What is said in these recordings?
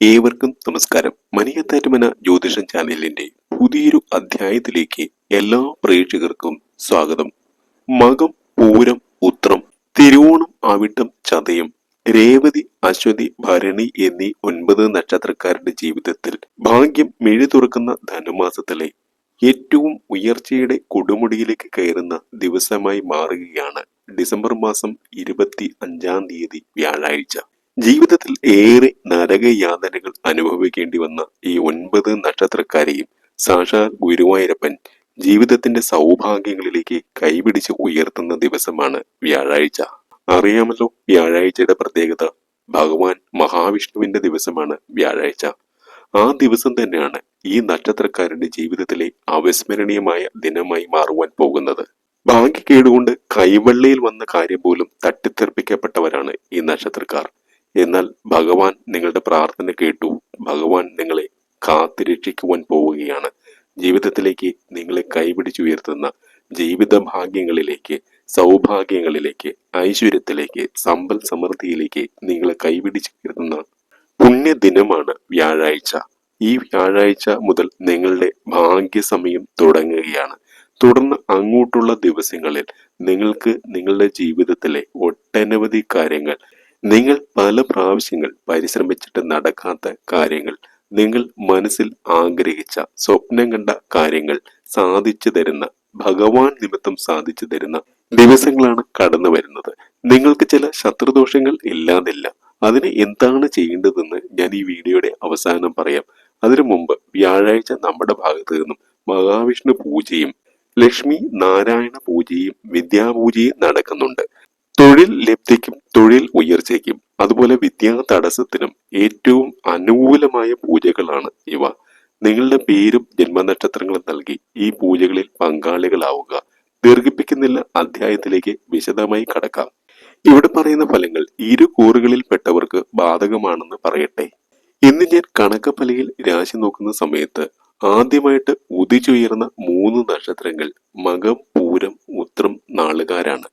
ഏവർക്കും നമസ്കാരം. മനിയത്താറ്റുമന ജ്യോതിഷം ചാനലിന്റെ പുതിയൊരു അധ്യായത്തിലേക്ക് എല്ലാ പ്രേക്ഷകർക്കും സ്വാഗതം. മകം പൂരം ഉത്രം തിരുവോണം ആവിട്ടം ചതയം രേവതി അശ്വതി ഭരണി എന്നീ ഒൻപത് നക്ഷത്രക്കാരുടെ ജീവിതത്തിൽ ഭാഗ്യം മിഴി തുറക്കുന്ന ധനുമാസത്തിലെ ഏറ്റവും ഉയർച്ചയുടെ കൊടുമുടിയിലേക്ക് കയറുന്ന ദിവസമായി മാറുകയാണ് ഡിസംബർ മാസം ഇരുപത്തി അഞ്ചാം തീയതി വ്യാഴാഴ്ച. ജീവിതത്തിൽ ഏറെ നരകയാതനകൾ അനുഭവിക്കേണ്ടി വന്ന ഈ ഒൻപത് നക്ഷത്രക്കാരെയും സാക്ഷാൽ ഗുരുവായൂരപ്പൻ ജീവിതത്തിന്റെ സൗഭാഗ്യങ്ങളിലേക്ക് കൈപിടിച്ച് ഉയർത്തുന്ന ദിവസമാണ് വ്യാഴാഴ്ച. അറിയാമല്ലോ വ്യാഴാഴ്ചയുടെ പ്രത്യേകത. ഭഗവാൻ മഹാവിഷ്ണുവിന്റെ ദിവസമാണ് വ്യാഴാഴ്ച. ആ ദിവസം തന്നെയാണ് ഈ നക്ഷത്രക്കാരുടെ ജീവിതത്തിലെ അവിസ്മരണീയമായ ദിനമായി മാറുവാൻ പോകുന്നത്. ഭാഗ്യക്കേടുകൊണ്ട് കൈവെള്ളയിൽ വന്ന കാര്യം പോലും തട്ടിത്തെറിപ്പിക്കപ്പെട്ടവരാണ് ഈ നക്ഷത്രക്കാർ. എന്നാൽ ഭഗവാൻ നിങ്ങളുടെ പ്രാർത്ഥന കേട്ടു. ഭഗവാൻ നിങ്ങളെ കാത്തിരക്ഷിക്കുവാൻ പോവുകയാണ്. ജീവിതത്തിലേക്ക് നിങ്ങളെ കൈപിടിച്ചുയർത്തുന്ന ജീവിത ഭാഗ്യങ്ങളിലേക്ക് സൗഭാഗ്യങ്ങളിലേക്ക് ഐശ്വര്യത്തിലേക്ക് സമ്പൽ സമൃദ്ധിയിലേക്ക് നിങ്ങളെ കൈപിടിച്ചുയർത്തുന്ന പുണ്യദിനമാണ് വ്യാഴാഴ്ച. ഈ വ്യാഴാഴ്ച മുതൽ നിങ്ങളുടെ ഭാഗ്യസമയം തുടങ്ങുകയാണ്. തുടർന്ന് അങ്ങോട്ടുള്ള ദിവസങ്ങളിൽ നിങ്ങൾക്ക് നിങ്ങളുടെ ജീവിതത്തിലെ ഒട്ടനവധി കാര്യങ്ങൾ നിങ്ങൾ പല പ്രാവശ്യങ്ങൾ പരിശ്രമിച്ചിട്ട് നടക്കാത്ത കാര്യങ്ങൾ നിങ്ങൾ മനസ്സിൽ ആഗ്രഹിച്ച സ്വപ്നം കണ്ട കാര്യങ്ങൾ സാധിച്ചു തരുന്ന ഭഗവാൻ നിമിത്തം സാധിച്ചു തരുന്ന ദിവസങ്ങളാണ് കടന്നു വരുന്നത്. നിങ്ങൾക്ക് ചില ശത്രുദോഷങ്ങൾ ഇല്ലാതില്ല. അതിന് എന്താണ് ചെയ്യേണ്ടതെന്ന് ഞാൻ ഈ വീഡിയോയുടെ അവസാനം പറയാം. അതിനു മുമ്പ് വ്യാഴാഴ്ച നമ്മുടെ ഭാഗത്തു നിന്നും മഹാവിഷ്ണു പൂജയും ലക്ഷ്മി നാരായണ പൂജയും വിദ്യാപൂജയും നടക്കുന്നുണ്ട്. തൊഴിൽ ലബ്ധിക്കും തൊഴിൽ ഉയർച്ചയ്ക്കും അതുപോലെ വിദ്യാ തടസ്സത്തിനും ഏറ്റവും അനുകൂലമായ പൂജകളാണ് ഇവ. നിങ്ങളുടെ പേരും ജന്മനക്ഷത്രങ്ങളും നൽകി ഈ പൂജകളിൽ പങ്കാളികളാവുക. ദീർഘിപ്പിക്കുന്നില്ല അധ്യായത്തിലേക്ക് വിശദമായി കടക്കാം. ഇവിടെ പറയുന്ന ഫലങ്ങൾ ഇരു കൂറുകളിൽപ്പെട്ടവർക്ക് ബാധകമാണെന്ന് പറയട്ടെ. ഇന്ന് ഞാൻ കണക്കപ്പലയിൽ രാശി നോക്കുന്ന സമയത്ത് ആദ്യമായിട്ട് ഉദിച്ചുയർന്ന മൂന്ന് നക്ഷത്രങ്ങൾ മകം പൂരം ഉത്രം നാളുകാരാണ്.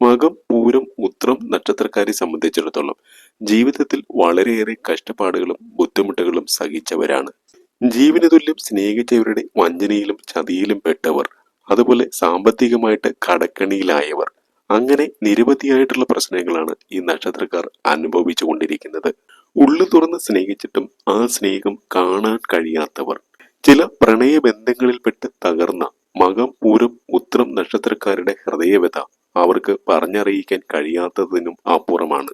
മകം പൂരം ഉത്രം നക്ഷത്രക്കാരെ സംബന്ധിച്ചിടത്തോളം ജീവിതത്തിൽ വളരെയേറെ കഷ്ടപ്പാടുകളും ബുദ്ധിമുട്ടുകളും സഹിച്ചവരാണ്. ജീവന തുല്യം സ്നേഹിച്ചവരുടെ വഞ്ചനയിലും ചതിയിലും പെട്ടവർ അതുപോലെ സാമ്പത്തികമായിട്ട് കടക്കണിയിലായവർ. അങ്ങനെ നിരവധിയായിട്ടുള്ള പ്രശ്നങ്ങളാണ് ഈ നക്ഷത്രക്കാർ അനുഭവിച്ചു കൊണ്ടിരിക്കുന്നത് ഉള്ളു തുറന്ന് സ്നേഹിച്ചിട്ടും ആ സ്നേഹം കാണാൻ കഴിയാത്തവർ. ചില പ്രണയബന്ധങ്ങളിൽപ്പെട്ട് തകർന്ന മകം പൂരം ഉത്രം നക്ഷത്രക്കാരുടെ ഹൃദയവ്യത അവർക്ക് പറഞ്ഞറിയിക്കാൻ കഴിയാത്തതിനും അപ്പുറമാണ്.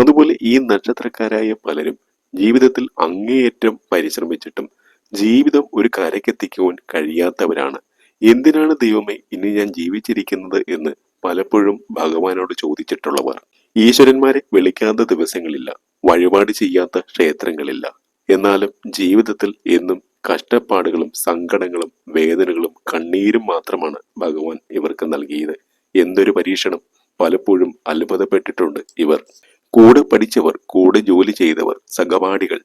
അതുപോലെ ഈ നക്ഷത്രക്കാരായ പലരും ജീവിതത്തിൽ അങ്ങേയറ്റം പരിശ്രമിച്ചിട്ടും ജീവിതം ഒരു കരക്കെത്തിക്കുവാൻ കഴിയാത്തവരാണ്. എന്തിനാണ് ദൈവമേ ഇനി ഞാൻ ജീവിച്ചിരിക്കുന്നത് എന്ന് പലപ്പോഴും ഭഗവാനോട് ചോദിച്ചിട്ടുള്ളവർ. ഈശ്വരന്മാരെ വിളിക്കാത്ത ദിവസങ്ങളില്ല വഴിപാട് ചെയ്യാത്ത ക്ഷേത്രങ്ങളില്ല. എന്നാലും ജീവിതത്തിൽ എന്നും കഷ്ടപ്പാടുകളും സങ്കടങ്ങളും വേദനകളും കണ്ണീരും മാത്രമാണ് ഭഗവാൻ ഇവർക്ക് നൽകിയത്. എന്തൊരു പരീക്ഷണം. പലപ്പോഴും അത്ഭുതപ്പെട്ടിട്ടുണ്ട് ഇവർ. കൂടെ പഠിച്ചവർ കൂടെ ജോലി ചെയ്തവർ സഹപാഠികൾ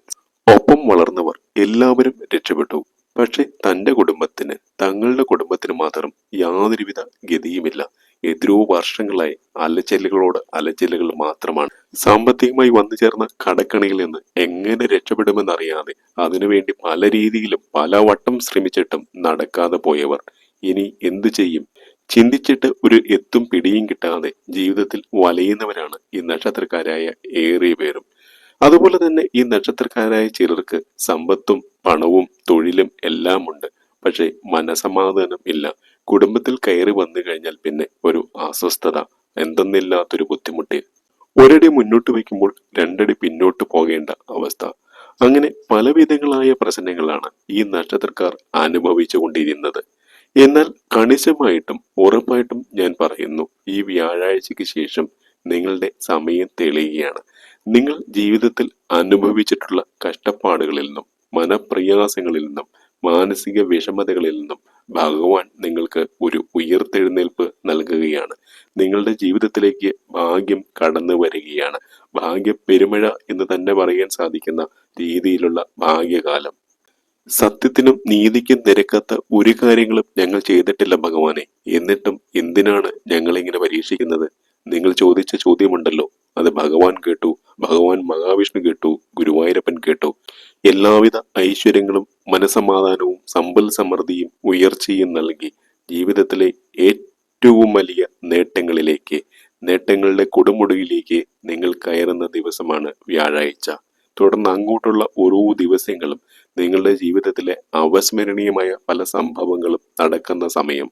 ഒപ്പം വളർന്നവർ എല്ലാവരും രക്ഷപ്പെട്ടു. പക്ഷെ തന്റെ കുടുംബത്തിന് തങ്ങളുടെ കുടുംബത്തിന് മാത്രം യാതൊരുവിധ ഗതിയുമില്ല. എത്രയോ വർഷങ്ങളായി അലച്ചെല്ലുകളോട് അലച്ചെല്ലുകൾ മാത്രമാണ്. സാമ്പത്തികമായി വന്നു ചേർന്ന കടക്കണിയിൽ നിന്ന് എങ്ങനെ രക്ഷപ്പെടുമെന്നറിയാതെ അതിനുവേണ്ടി പല രീതിയിലും പല വട്ടം ശ്രമിച്ചിട്ടും നടക്കാതെ പോയവർ. ഇനി എന്തു ചെയ്യും? ചിന്തിച്ചിട്ട് ഒരു എത്തും പിടിയും കിട്ടാതെ ജീവിതത്തിൽ വലയുന്നവരാണ് ഈ നക്ഷത്രക്കാരായ ഏറെ പേരും. അതുപോലെ തന്നെ ഈ നക്ഷത്രക്കാരായ ചിലർക്ക് സമ്പത്തും പണവും തൊഴിലും എല്ലാം ഉണ്ട് പക്ഷേ മനസമാധാനം ഇല്ല. കുടുംബത്തിൽ കയറി വന്നു കഴിഞ്ഞാൽ പിന്നെ ഒരു അസ്വസ്ഥത എന്തെന്നില്ലാത്തൊരു ബുദ്ധിമുട്ട്. ഒരടി മുന്നോട്ട് വയ്ക്കുമ്പോൾ രണ്ടടി പിന്നോട്ട് പോകേണ്ട അവസ്ഥ. അങ്ങനെ പലവിധങ്ങളായ പ്രശ്നങ്ങളാണ് ഈ നക്ഷത്രക്കാർ അനുഭവിച്ചു കൊണ്ടിരുന്നത് എന്നാൽ കണിശമായിട്ടും ഉറപ്പായിട്ടും ഞാൻ പറയുന്നു ഈ വ്യാഴാഴ്ചയ്ക്ക് ശേഷം നിങ്ങളുടെ സമയം തെളിയുകയാണ്. നിങ്ങൾ ജീവിതത്തിൽ അനുഭവിച്ചിട്ടുള്ള കഷ്ടപ്പാടുകളിൽ നിന്നും മനപ്രയാസങ്ങളിൽ നിന്നും മാനസിക വിഷമതകളിൽ നിന്നും ഭഗവാൻ നിങ്ങൾക്ക് ഒരു ഉയർത്തെഴുന്നേൽപ്പ് നൽകുകയാണ്. നിങ്ങളുടെ ജീവിതത്തിലേക്ക് ഭാഗ്യം കടന്നു വരികയാണ്. ഭാഗ്യ പെരുമഴ എന്ന് തന്നെ പറയാൻ സാധിക്കുന്ന രീതിയിലുള്ള ഭാഗ്യകാലം സത്യത്തിനും നീതിക്കും നിരക്കാത്ത ഒരു കാര്യങ്ങളും ഞങ്ങൾ ചെയ്തിട്ടില്ല ഭഗവാനെ. എന്നിട്ടും എന്തിനാണ് ഞങ്ങൾ ഇങ്ങനെ പരീക്ഷിക്കുന്നത്? നിങ്ങൾ ചോദിച്ച ചോദ്യമുണ്ടല്ലോ. അത് ഭഗവാൻ കേട്ടു ഭഗവാൻ മഹാവിഷ്ണു കേട്ടു ഗുരുവായൂരപ്പൻ കേട്ടു. എല്ലാവിധ ഐശ്വര്യങ്ങളും മനസമാധാനവും സമ്പൽ സമൃദ്ധിയും ഉയർച്ചയും നൽകി ജീവിതത്തിലെ ഏറ്റവും വലിയ നേട്ടങ്ങളിലേക്ക് നേട്ടങ്ങളുടെ കൊടുമുടിയിലേക്ക് നിങ്ങൾ കയറുന്ന ദിവസമാണ് വ്യാഴാഴ്ച. തുടർന്ന് അങ്ങോട്ടുള്ള ഓരോ ദിവസങ്ങളും നിങ്ങളുടെ ജീവിതത്തിലെ അവസ്മരണീയമായ പല സംഭവങ്ങളും നടക്കുന്ന സമയം.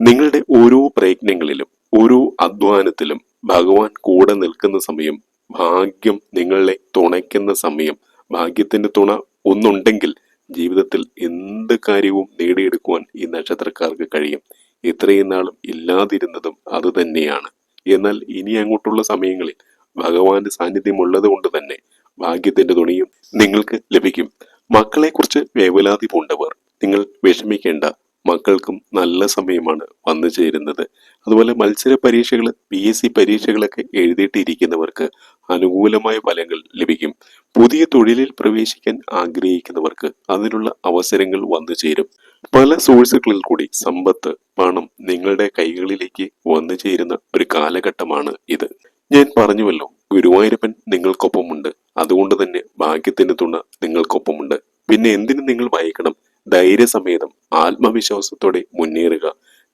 നിങ്ങളുടെ ഓരോ പ്രയത്നങ്ങളിലും ഓരോ അധ്വാനത്തിലും ഭഗവാൻ കൂടെ നിൽക്കുന്ന സമയം ഭാഗ്യം നിങ്ങളെ തുണയ്ക്കുന്ന സമയം ഭാഗ്യത്തിന്റെ തുണ ഒന്നുണ്ടെങ്കിൽ ജീവിതത്തിൽ എന്ത് കാര്യവും നേടിയെടുക്കുവാൻ ഈ നക്ഷത്രക്കാർക്ക് കഴിയും. ഇത്രയും നാളും ഇല്ലാതിരുന്നതും അത് തന്നെയാണ്. എന്നാൽ ഇനി അങ്ങോട്ടുള്ള സമയങ്ങളിൽ ഭഗവാന്റെ സാന്നിധ്യം ഉള്ളത് കൊണ്ട് തന്നെ ഭാഗ്യത്തിന്റെ തുണിയും നിങ്ങൾക്ക് ലഭിക്കും. മക്കളെക്കുറിച്ച് വേവലാതി പൂണ്ടവർ. നിങ്ങൾ വിഷമിക്കേണ്ട. മക്കൾക്കും നല്ല സമയമാണ് വന്നു ചേരുന്നത്. അതുപോലെ മത്സര പരീക്ഷകൾ പി എസ് സി പരീക്ഷകളൊക്കെ എഴുതിയിട്ടിരിക്കുന്നവർക്ക് അനുകൂലമായ ഫലങ്ങൾ ലഭിക്കും. പുതിയ തൊഴിലിൽ പ്രവേശിക്കാൻ ആഗ്രഹിക്കുന്നവർക്ക് അതിനുള്ള അവസരങ്ങൾ വന്നു ചേരും. പല സോഴ്സുകളിൽ കൂടി സമ്പത്ത് പണം നിങ്ങളുടെ കൈകളിലേക്ക് വന്നു ചേരുന്ന ഒരു കാലഘട്ടമാണ് ഇത്. ഞാൻ പറഞ്ഞുവല്ലോ ഗുരുവായൂരപ്പൻ നിങ്ങൾക്കൊപ്പമുണ്ട്. അതുകൊണ്ട് തന്നെ ഭാഗ്യത്തിന്റെ തുണ നിങ്ങൾക്കൊപ്പമുണ്ട്. പിന്നെ എന്തിനു നിങ്ങൾ വായിക്കണം ധൈര്യസമേതം ആത്മവിശ്വാസത്തോടെ മുന്നേറുക.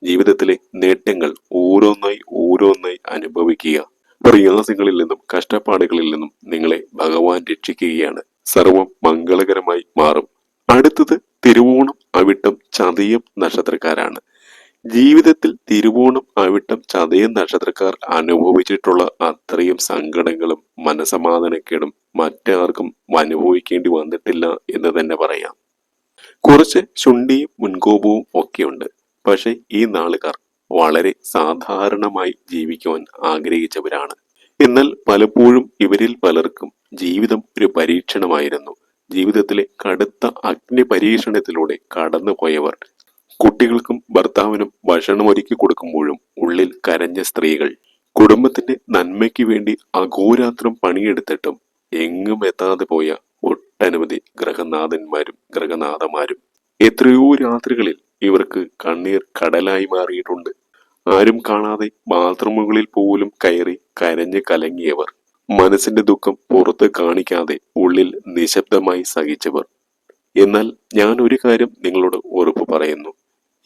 ജീവിതത്തിലെ നേട്ടങ്ങൾ ഓരോന്നായി ഓരോന്നായി അനുഭവിക്കുക. പ്രയാസങ്ങളിൽ നിന്നും കഷ്ടപ്പാടുകളിൽ നിന്നും നിങ്ങളെ ഭഗവാൻ രക്ഷിക്കുകയാണ്. സർവം മംഗളകരമായി മാറും. അടുത്തത് തിരുവോണം അവിട്ടം ചതയം നക്ഷത്രക്കാരാണ്. ജീവിതത്തിൽ തിരുവോണം അവിട്ടം ചതയം നക്ഷത്രക്കാർ അനുഭവിച്ചിട്ടുള്ള അത്രയും സങ്കടങ്ങളും മനസമാധാനക്കേടും മറ്റാർക്കും അനുഭവിക്കേണ്ടി വന്നിട്ടില്ല എന്ന് തന്നെ പറയാം. കുറച്ച് ശുണ്ടിയും മുൻകോപവും ഒക്കെയുണ്ട്. പക്ഷെ ഈ നാളുകാർ വളരെ സാധാരണമായി ജീവിക്കുവാൻ ആഗ്രഹിച്ചവരാണ്. എന്നാൽ പലപ്പോഴും ഇവരിൽ പലർക്കും ജീവിതം ഒരു പരീക്ഷണമായിരുന്നു. ജീവിതത്തിലെ കടുത്ത അഗ്നി പരീക്ഷണത്തിലൂടെ കടന്നുപോയവർ കുട്ടികൾക്കും ഭർത്താവിനും ഭക്ഷണം ഒരുക്കി കൊടുക്കുമ്പോഴും ഉള്ളിൽ കരഞ്ഞ സ്ത്രീകൾ. കുടുംബത്തിന്റെ നന്മയ്ക്ക് വേണ്ടി അഘോരാത്രം പണിയെടുത്തിട്ടും എങ്ങും എത്താതെ പോയ ഒട്ടനവധി ഗ്രഹനാഥന്മാരും ഗ്രഹനാഥമാരും എത്രയോ രാത്രികളിൽ ഇവർക്ക് കണ്ണീർ കടലായി മാറിയിട്ടുണ്ട്. ആരും കാണാതെ ബാത്റൂമുകളിൽ പോലും കയറി കരഞ്ഞ് കലങ്ങിയവർ. മനസ്സിന്റെ ദുഃഖം പുറത്ത് കാണിക്കാതെ ഉള്ളിൽ നിശബ്ദമായി സഹിച്ചവർ. എന്നാൽ ഞാൻ ഒരു കാര്യം നിങ്ങളോട് ഉറപ്പ് പറയുന്നു.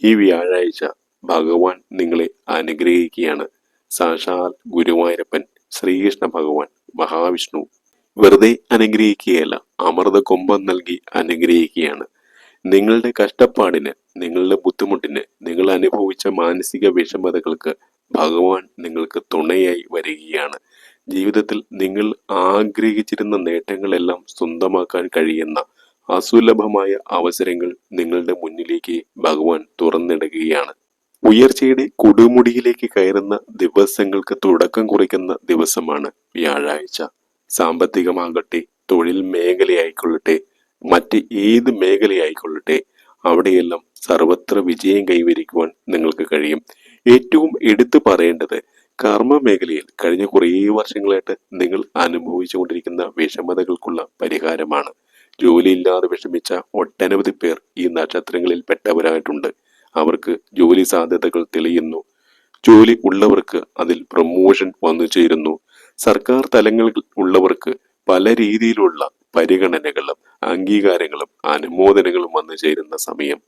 ഈ വ്യാഴാഴ്ച ഭഗവാൻ നിങ്ങളെ അനുഗ്രഹിക്കുകയാണ്. സാക്ഷാൽ ഗുരുവായൂരപ്പൻ ശ്രീകൃഷ്ണ ഭഗവാൻ മഹാവിഷ്ണു വെറുതെ അനുഗ്രഹിക്കുകയല്ല അമൃത കൊമ്പം നൽകി അനുഗ്രഹിക്കുകയാണ്. നിങ്ങളുടെ കഷ്ടപ്പാടിന് നിങ്ങളുടെ ബുദ്ധിമുട്ടിന് നിങ്ങൾ അനുഭവിച്ച മാനസിക വിഷമതകൾക്ക് ഭഗവാൻ നിങ്ങൾക്ക് തുണയായി വരികയാണ്. ജീവിതത്തിൽ നിങ്ങൾ ആഗ്രഹിച്ചിരുന്ന നേട്ടങ്ങളെല്ലാം സ്വന്തമാക്കാൻ കഴിയുന്ന അസുലഭമായ അവസരങ്ങൾ നിങ്ങളുടെ മുന്നിലേക്ക് ഭഗവാൻ തുറന്നിടുകയാണ്. ഉയർച്ചയുടെ കൊടുമുടിയിലേക്ക് കയറുന്ന ദിവസങ്ങൾക്ക് തുടക്കം കുറിക്കുന്ന ദിവസമാണ് വ്യാഴാഴ്ച. സാമ്പത്തികമാകട്ടെ തൊഴിൽ മേഖലയായിക്കൊള്ളട്ടെ മറ്റ് ഏത് മേഖലയായിക്കൊള്ളട്ടെ അവിടെയെല്ലാം സർവത്ര വിജയം കൈവരിക്കുവാൻ നിങ്ങൾക്ക് കഴിയും. ഏറ്റവും എടുത്തു പറയേണ്ടത് കർമ്മ മേഖലയിൽ കഴിഞ്ഞ കുറേ വർഷങ്ങളായിട്ട് നിങ്ങൾ അനുഭവിച്ചുകൊണ്ടിരിക്കുന്ന വിഷമതകൾക്കുള്ള പരിഹാരമാണ്. ജോലിയില്ലാതെ വിഷമിച്ച ഒട്ടനവധി പേർ ഈ നക്ഷത്രങ്ങളിൽ പെട്ടവരായിട്ടുണ്ട്. അവർക്ക് ജോലി സാധ്യതകൾ തെളിയുന്നു. ജോലി ഉള്ളവർക്ക് അതിൽ പ്രൊമോഷൻ വന്നു ചേരുന്നു. സർക്കാർ തലങ്ങളിൽ ഉള്ളവർക്ക് പല രീതിയിലുള്ള പരിഗണനകളും അംഗീകാരങ്ങളും അനുമോദനങ്ങളും വന്നു ചേരുന്ന സമയം.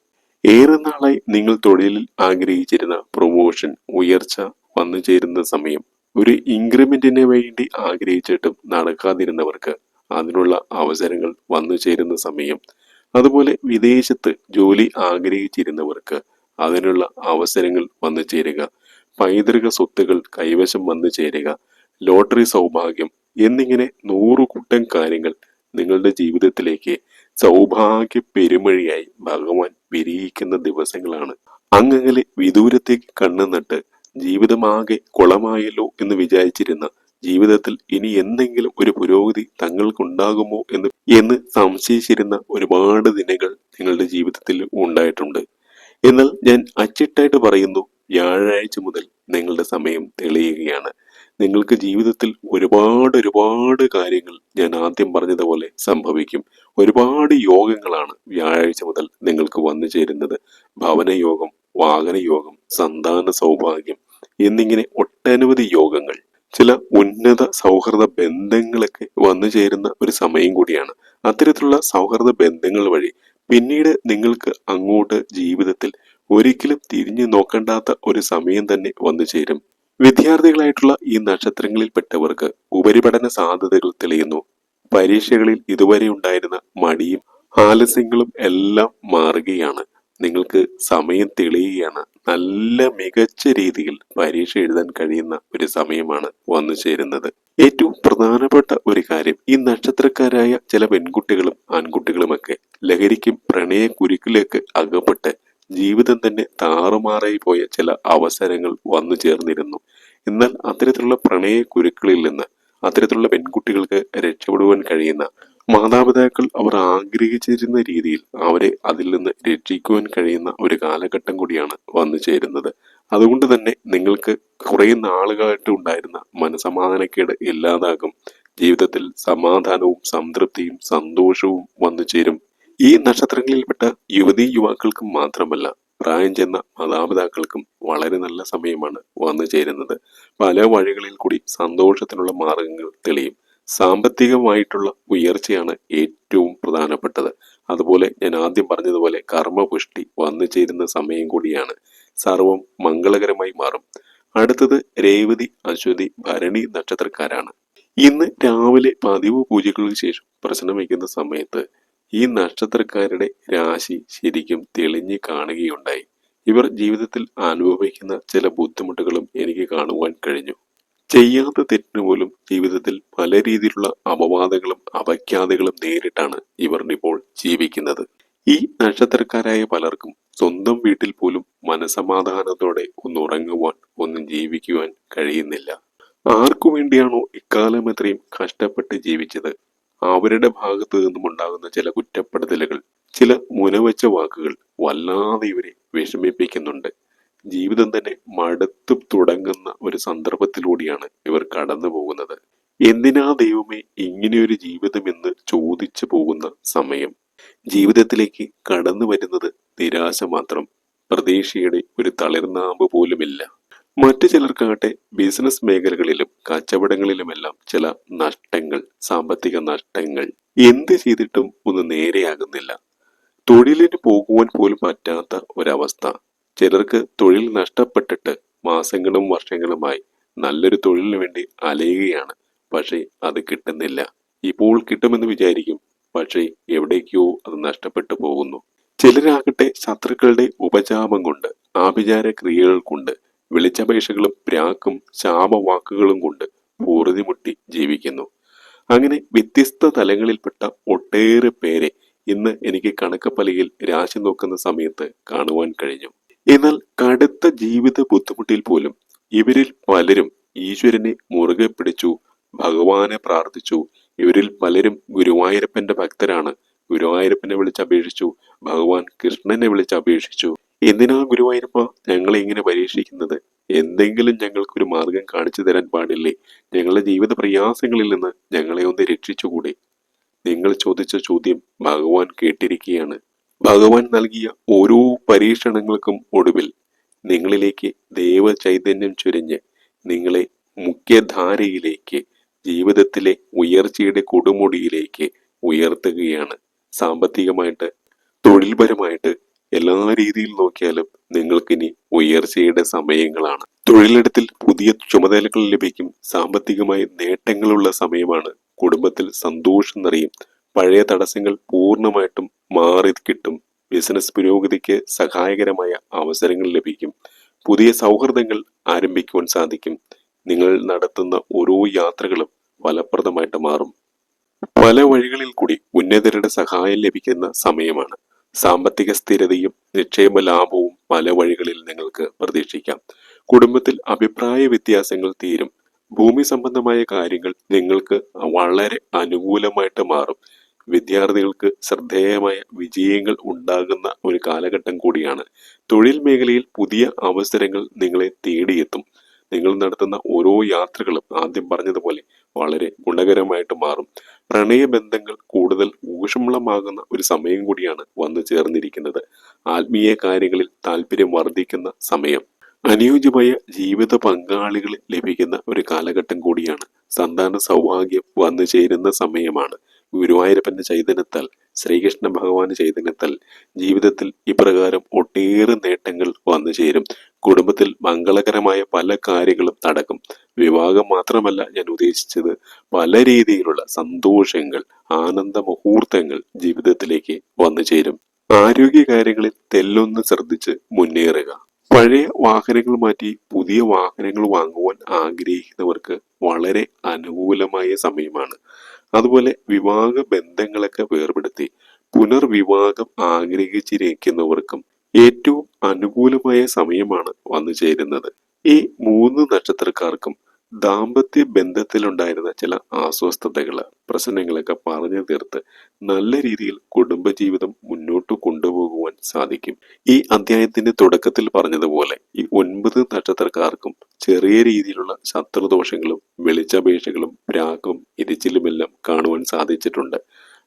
ഏറെ നാളായി നിങ്ങൾ തൊഴിലിൽ ആഗ്രഹിച്ചിരുന്ന പ്രൊമോഷൻ ഉയർച്ച വന്നു ചേരുന്ന സമയം. ഒരു ഇൻക്രിമെന്റിന് വേണ്ടി ആഗ്രഹിച്ചിട്ടും നടക്കാതിരുന്നവർക്ക് അതിനുള്ള അവസരങ്ങൾ വന്നു ചേരുന്ന സമയം. അതുപോലെ വിദേശത്ത് ജോലി ആഗ്രഹിച്ചിരുന്നവർക്ക് അതിനുള്ള അവസരങ്ങൾ വന്നു ചേരുക. പൈതൃക സ്വത്തുകൾ കൈവശം വന്നു ചേരുക. ലോട്ടറി സൗഭാഗ്യം എന്നിങ്ങനെ നൂറുകൂട്ടം കാര്യങ്ങൾ നിങ്ങളുടെ ജീവിതത്തിലേക്ക് സൗഭാഗ്യ പെരുമഴിയായി ഭഗവാൻ വിരിയിക്കുന്ന ദിവസങ്ങളാണ്. അങ്ങനെ വിദൂരത്തേക്ക് കണ്ണു നട്ട് ജീവിതമാകെ കുളമായല്ലോ എന്ന് വിചാരിച്ചിരുന്ന ജീവിതത്തിൽ ഇനി എന്തെങ്കിലും ഒരു പുരോഗതി തങ്ങൾക്കുണ്ടാകുമോ എന്ന് എന്ന് സംശയിച്ചിരുന്ന ഒരുപാട് ദിനങ്ങൾ നിങ്ങളുടെ ജീവിതത്തിൽ ഉണ്ടായിട്ടുണ്ട്. എന്നാൽ ഞാൻ അച്ചിട്ടായിട്ട് പറയുന്നു വ്യാഴാഴ്ച മുതൽ നിങ്ങളുടെ സമയം തെളിയുകയാണ്. നിങ്ങൾക്ക് ജീവിതത്തിൽ ഒരുപാട് ഒരുപാട് കാര്യങ്ങൾ ഞാൻ ആദ്യം പറഞ്ഞതുപോലെ സംഭവിക്കും. ഒരുപാട് യോഗങ്ങളാണ് വ്യാഴാഴ്ച മുതൽ നിങ്ങൾക്ക് വന്നു ചേരുന്നത്. ഭവനയോഗം വാഹനയോഗം സന്താന സൗഭാഗ്യം എന്നിങ്ങനെ ഒട്ടനവധി യോഗങ്ങൾ ചില ഉന്നത സൗഹൃദ ബന്ധങ്ങളൊക്കെ വന്നു ചേരുന്ന ഒരു സമയം കൂടിയാണ്. അത്തരത്തിലുള്ള സൗഹൃദ ബന്ധങ്ങൾ വഴി പിന്നീട് നിങ്ങൾക്ക് അങ്ങോട്ട് ജീവിതത്തിൽ ഒരിക്കലും തിരിഞ്ഞു നോക്കണ്ടാത്ത ഒരു സമയം തന്നെ വന്നു ചേരും. വിദ്യാർത്ഥികളായിട്ടുള്ള ഈ നക്ഷത്രങ്ങളിൽപ്പെട്ടവർക്ക് ഉപരിപഠന സാധ്യതകൾ തെളിയുന്നു. പരീക്ഷകളിൽ ഇതുവരെ ഉണ്ടായിരുന്ന മടിയും ആലസ്യങ്ങളും എല്ലാം മാറുകയാണ്. നിങ്ങൾക്ക് സമയം തെളിയുകയാണ്. നല്ല മികച്ച രീതിയിൽ പരീക്ഷ എഴുതാൻ കഴിയുന്ന ഒരു സമയമാണ് വന്നു ചേരുന്നത്. ഏറ്റവും പ്രധാനപ്പെട്ട ഒരു കാര്യം ഈ നക്ഷത്രക്കാരായ ചില പെൺകുട്ടികളും ആൺകുട്ടികളുമൊക്കെ ലഹരിക്കും പ്രണയ കുരുക്കിലേക്ക് അകപ്പെട്ട് ജീവിതം തന്നെ താറുമാറായി പോയ ചില അവസരങ്ങൾ വന്നു ചേർന്നിരുന്നു. എന്നാൽ അത്തരത്തിലുള്ള പ്രണയ കുരുക്കളിൽ നിന്ന് അത്തരത്തിലുള്ള പെൺകുട്ടികൾക്ക് രക്ഷപ്പെടുവാൻ കഴിയുന്ന മാതാപിതാക്കൾ അവർ ആഗ്രഹിച്ചിരുന്ന രീതിയിൽ അവരെ അതിൽ നിന്ന് രക്ഷിക്കുവാൻ കഴിയുന്ന ഒരു കാലഘട്ടം കൂടിയാണ് വന്നു ചേരുന്നത്. അതുകൊണ്ട് തന്നെ നിങ്ങൾക്ക് കുറേ നാളുകളായിട്ട് ഉണ്ടായിരുന്ന മനസമാധാനക്കേട് ഇല്ലാതാകും. ജീവിതത്തിൽ സമാധാനവും സംതൃപ്തിയും സന്തോഷവും വന്നു ചേരും. ഈ നക്ഷത്രങ്ങളിൽപ്പെട്ട യുവതീ യുവാക്കൾക്ക് മാത്രമല്ല പ്രായം ചെന്ന മാതാപിതാക്കൾക്കും വളരെ നല്ല സമയമാണ് വന്നു ചേരുന്നത്. പല വഴികളിൽ കൂടി സന്തോഷത്തിനുള്ള മാർഗങ്ങൾ തെളിയും. സാമ്പത്തികമായിട്ടുള്ള ഉയർച്ചയാണ് ഏറ്റവും പ്രധാനപ്പെട്ടത്. അതുപോലെ ഞാൻ ആദ്യം പറഞ്ഞതുപോലെ കർമ്മപുഷ്ടി വന്നു ചേരുന്ന സമയം കൂടിയാണ്. സർവം മംഗളകരമായി മാറും. അടുത്തത് രേവതി അശ്വതി ഭരണി നക്ഷത്രക്കാരാണ്. ഇന്ന് രാവിലെ പതിവ് പൂജകൾക്ക് ശേഷം പ്രശ്നം വയ്ക്കുന്ന സമയത്ത് ഈ നക്ഷത്രക്കാരുടെ രാശി ശരിക്കും തെളിഞ്ഞു കാണുകയുണ്ടായി. ഇവർ ജീവിതത്തിൽ അനുഭവിക്കുന്ന ചില ബുദ്ധിമുട്ടുകളും എനിക്ക് കാണുവാൻ കഴിഞ്ഞു. ചെയ്യാത്ത തെറ്റിന് പോലും ജീവിതത്തിൽ പല രീതിയിലുള്ള അപവാദങ്ങളും അപഖ്യാതകളും നേരിട്ടാണ് ഇവർ ഇപ്പോൾ ജീവിക്കുന്നത്. ഈ നക്ഷത്രക്കാരായ പലർക്കും സ്വന്തം വീട്ടിൽ പോലും മനസമാധാനത്തോടെ ഒന്ന് ഉറങ്ങുവാൻ ഒന്നും ജീവിക്കുവാൻ കഴിയുന്നില്ല. ആർക്കു വേണ്ടിയാണോ ഇക്കാലം അത്രയും കഷ്ടപ്പെട്ട് ജീവിച്ചത്? അവരുടെ ഭാഗത്തു നിന്നും ഉണ്ടാകുന്ന ചില കുറ്റപ്പെടുത്തലുകൾ ചില മുനവച്ച വാക്കുകൾ വല്ലാതെ ഇവരെ വിഷമിപ്പിക്കുന്നുണ്ട്. ജീവിതം തന്നെ മടുത്തു തുടങ്ങുന്ന ഒരു സന്ദർഭത്തിലൂടെയാണ് ഇവർ കടന്നു പോകുന്നത്. എന്തിനാ ദൈവമേ ഇങ്ങനെയൊരു ജീവിതം എന്ന് ചോദിച്ചു പോകുന്ന സമയം? ജീവിതത്തിലേക്ക് കടന്നു വരുന്നത് നിരാശ മാത്രം. പ്രതീക്ഷയുടെ ഒരു തളിർനാമ്പ് പോലുമില്ല. മറ്റു ചിലർക്കാകട്ടെ ബിസിനസ് മേഖലകളിലും കച്ചവടങ്ങളിലുമെല്ലാം ചില നഷ്ടങ്ങൾ സാമ്പത്തിക നഷ്ടങ്ങൾ. എന്ത് ചെയ്തിട്ടും ഒന്ന് നേരെയാകുന്നില്ല. തൊഴിലിന് പോകുവാൻ പോലും പറ്റാത്ത ഒരവസ്ഥ. ചിലർക്ക് തൊഴിൽ നഷ്ടപ്പെട്ടിട്ട് മാസങ്ങളും വർഷങ്ങളുമായി നല്ലൊരു തൊഴിലിന് വേണ്ടി അലയുകയാണ്. പക്ഷേ അത് കിട്ടുന്നില്ല. ഇപ്പോൾ കിട്ടുമെന്ന് വിചാരിക്കും. പക്ഷേ എവിടേക്കോ അത് നഷ്ടപ്പെട്ടു പോകുന്നു. ചിലരാകട്ടെ ശത്രുക്കളുടെ ഉപചാപം കൊണ്ട് ആഭിചാര ക്രിയകൾ കൊണ്ട് വിളിച്ചപേക്ഷകളും പ്രാക്കും ശാപവാക്കുകളും കൊണ്ട് പൂർതിമുട്ടി ജീവിക്കുന്നു. അങ്ങനെ വ്യത്യസ്ത തലങ്ങളിൽപ്പെട്ട ഒട്ടേറെ പേരെ ഇന്ന് എനിക്ക് കണക്കപ്പലയിൽ രാശി നോക്കുന്ന സമയത്ത് കാണുവാൻ കഴിഞ്ഞു. എന്നാൽ കടുത്ത ജീവിത ബുദ്ധിമുട്ടിൽ പോലും ഇവരിൽ പലരും ഈശ്വരനെ മുറുകെ പിടിച്ചു ഭഗവാനെ പ്രാർത്ഥിച്ചു. ഇവരിൽ പലരും ഗുരുവായൂരപ്പന്റെ ഭക്തരാണ്. ഗുരുവായൂരപ്പനെ വിളിച്ചപേക്ഷിച്ചു ഭഗവാൻ കൃഷ്ണനെ വിളിച്ചപേക്ഷിച്ചു എന്തിനാ ഗുരുവായൂരപ്പ ഞങ്ങളെ ഇങ്ങനെ പരീക്ഷിക്കുന്നത്? എന്തെങ്കിലും ഞങ്ങൾക്കൊരു മാർഗം കാണിച്ചു തരാൻ പാടില്ലേ? ഞങ്ങളുടെ ജീവിത പ്രയാസങ്ങളിൽ നിന്ന് ഞങ്ങളെ ഒന്ന് രക്ഷിച്ചുകൂടെ? നിങ്ങൾ ചോദിച്ച ചോദ്യം ഭഗവാൻ കേട്ടിരിക്കുകയാണ്. ഭഗവാൻ നൽകിയ ഓരോ പരീക്ഷണങ്ങൾക്കും ഒടുവിൽ നിങ്ങളിലേക്ക് ദൈവ ചൈതന്യം ചുരിഞ്ഞ് നിങ്ങളെ മുഖ്യധാരയിലേക്ക് ജീവിതത്തിലെ ഉയർച്ചയുടെ കൊടുമുടിയിലേക്ക് ഉയർത്തുകയാണ്. സാമ്പത്തികമായിട്ട് തൊഴിൽപരമായിട്ട് എല്ലാ രീതിയിൽ നോക്കിയാലും നിങ്ങൾക്കിനി ഉയർച്ചയുടെ സമയങ്ങളാണ്. തൊഴിലിടത്തിൽ പുതിയ ചുമതലകൾ ലഭിക്കും. സാമ്പത്തികമായി നേട്ടങ്ങളുള്ള സമയമാണ് കുടുംബത്തിൽ സന്തോഷം നിറയും. പഴയ തടസ്സങ്ങൾ പൂർണമായിട്ടും മാറി കിട്ടും. ബിസിനസ് പുരോഗതിക്ക് സഹായകരമായ അവസരങ്ങൾ ലഭിക്കും. പുതിയ സൗഹൃദങ്ങൾ ആരംഭിക്കുവാൻ സാധിക്കും. നിങ്ങൾ നടത്തുന്ന ഓരോ യാത്രകളും ഫലപ്രദമായിട്ട് മാറും. പല വഴികളിൽ കൂടി ഉന്നതരുടെ സഹായം ലഭിക്കുന്ന സമയമാണ്. സാമ്പത്തിക സ്ഥിരതയും നിക്ഷേപ ലാഭവും പല വഴികളിൽ നിങ്ങൾക്ക് പ്രതീക്ഷിക്കാം. കുടുംബത്തിൽ അഭിപ്രായ വ്യത്യാസങ്ങൾ തീരും. ഭൂമി സംബന്ധമായ കാര്യങ്ങൾ നിങ്ങൾക്ക് വളരെ അനുകൂലമായിട്ട് മാറും. വിദ്യാർത്ഥികൾക്ക് ശ്രദ്ധേയമായ വിജയങ്ങൾ ഉണ്ടാകുന്ന ഒരു കാലഘട്ടം കൂടിയാണ്. തൊഴിൽ മേഖലയിൽ പുതിയ അവസരങ്ങൾ നിങ്ങളെ തേടിയെത്തും. നിങ്ങൾ നടത്തുന്ന ഓരോ യാത്രകളും ആദ്യം പറഞ്ഞതുപോലെ വളരെ ഗുണകരമായിട്ട് മാറും. പ്രണയബന്ധങ്ങൾ കൂടുതൽ ഊഷ്മളമാകുന്ന ഒരു സമയം കൂടിയാണ് വന്നു ചേർന്നിരിക്കുന്നത്. ആത്മീയ കാര്യങ്ങളിൽ താല്പര്യം വർദ്ധിക്കുന്ന സമയം. അനുയോജ്യമായ ജീവിത പങ്കാളികൾ ലഭിക്കുന്ന ഒരു കാലഘട്ടം കൂടിയാണ്. സന്താന സൗഭാഗ്യം വന്നു ചേരുന്ന സമയമാണ്. ഗുരുവായൂരപ്പന്റെ ചൈതന്യത്താൽ ശ്രീകൃഷ്ണ ഭഗവാന്റെ ചൈതന്യത്താൽ ജീവിതത്തിൽ ഇപ്രകാരം ഒട്ടേറെ നേട്ടങ്ങൾ വന്നു ചേരും. കുടുംബത്തിൽ മംഗളകരമായ പല കാര്യങ്ങളും നടക്കും. വിവാഹം മാത്രമല്ല ഞാൻ ഉദ്ദേശിച്ചത് പല രീതിയിലുള്ള സന്തോഷങ്ങൾ ആനന്ദ മുഹൂർത്തങ്ങൾ ജീവിതത്തിലേക്ക് വന്നു ചേരും. ആരോഗ്യ കാര്യങ്ങളിൽ തെല്ലൊന്ന് ശ്രദ്ധിച്ച് മുന്നേറുക. പഴയ വാഹനങ്ങൾ മാറ്റി പുതിയ വാഹനങ്ങൾ വാങ്ങുവാൻ ആഗ്രഹിക്കുന്നവർക്ക് വളരെ അനുകൂലമായ സമയമാണ്. അതുപോലെ വിവാഹ ബന്ധങ്ങളൊക്കെ വേർപെടുത്തി പുനർവിവാഹം ആഗ്രഹിച്ചിരിക്കുന്നവർക്കും ഏറ്റവും അനുകൂലമായ സമയമാണ് വന്നു ചേരുന്നത് ഈ മൂന്ന് നക്ഷത്രക്കാർക്കും ദാമ്പത്യ ബന്ധത്തിലുണ്ടായിരുന്ന ചില അസ്വസ്ഥതകൾ പ്രശ്നങ്ങളൊക്കെ പറഞ്ഞു തീർത്ത് നല്ല രീതിയിൽ കുടുംബജീവിതം മുന്നോട്ട് കൊണ്ടുപോകുവാൻ സാധിക്കും. ഈ അധ്യായത്തിന്റെ തുടക്കത്തിൽ പറഞ്ഞതുപോലെ ഈ ഒൻപത് നക്ഷത്രക്കാർക്കും ചെറിയ രീതിയിലുള്ള ശത്രുദോഷങ്ങളും വെളിച്ചപേക്ഷകളും രാഗം ഇരിച്ചിലുമെല്ലാം കാണുവാൻ സാധിച്ചിട്ടുണ്ട്.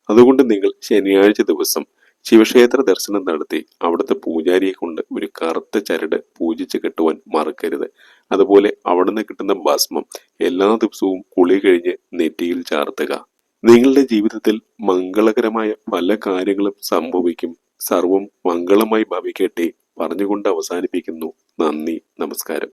അതുകൊണ്ട് നിങ്ങൾ ശനിയാഴ്ച ദിവസം ശിവക്ഷേത്ര ദർശനം നടത്തി അവിടുത്തെ പൂജാരിയെ കൊണ്ട് ഒരു കറുത്ത ചരട് പൂജിച്ച് കെട്ടുവാൻ മറക്കരുത്. അതുപോലെ അവിടുന്ന് കിട്ടുന്ന ഭസ്മം എല്ലാ ദിവസവും കുളി കഴിഞ്ഞ് നെറ്റിയിൽ ചാർത്തുക. നിങ്ങളുടെ ജീവിതത്തിൽ മംഗളകരമായ പല കാര്യങ്ങളും സംഭവിക്കും. സർവം മംഗളമായി ഭവിക്കട്ടെ പറഞ്ഞുകൊണ്ട് അവസാനിപ്പിക്കുന്നു. നന്ദി. നമസ്കാരം.